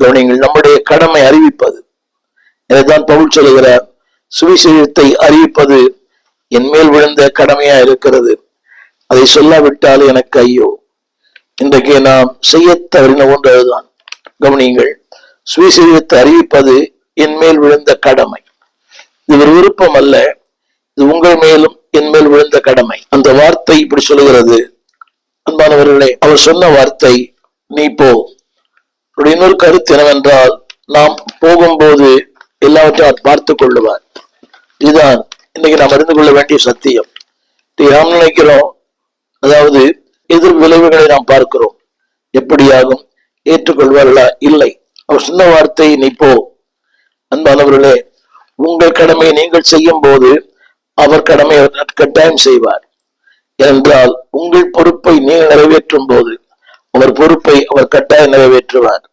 கவனிங்கள் நம்முடைய கடமை அறிவிப்பது. எனதான் பவுல் சொல்லுகிறார் சுவிசேஷத்தை அறிவிப்பது என் மேல் விழுந்த கடமையா இருக்கிறது. அதை சொல்லாவிட்டால் எனக்கு ஐயோ. இன்றைக்கு நாம் செய்ய தவறின ஒன்றதுதான். கவனியுங்கள் சுவிசேஷத்தை அறிவிப்பது என் மேல் விழுந்த கடமை. இது ஒரு விருப்பம் அல்ல இது உங்கள் மேலும் என் மேல் விழுந்த கடமை. அந்த வார்த்தை இப்படி சொல்லுகிறது. அன்பானவர்களே அவர் சொன்ன வார்த்தை நீ போ. இன்னொரு கருத்து என்னவென்றால் நாம் போகும்போது எல்லாவற்றையும் பார்த்துக் கொள்ளுவார். இதுதான் இன்னைக்கு நாம் அறிந்து கொள்ள வேண்டிய சத்தியம். நாம் நினைக்கிறோம் அதாவது எதிர் விளைவுகளை நாம் பார்க்கிறோம். எப்படியாகும் ஏற்றுக்கொள்வார்களா? இல்லை. அவர் சொன்ன வார்த்தை நீ போ. அன்பானவர்களே உங்கள் கடமையை நீங்கள் செய்யும் போது அவர் கடமையை கட்டாயம் செய்வார். என்றால் உங்கள் பொறுப்பை நீங்கள் நிறைவேற்றும் போது அவர் பொறுப்பை அவர் கட்டாயம் நிறைவேற்றுவார்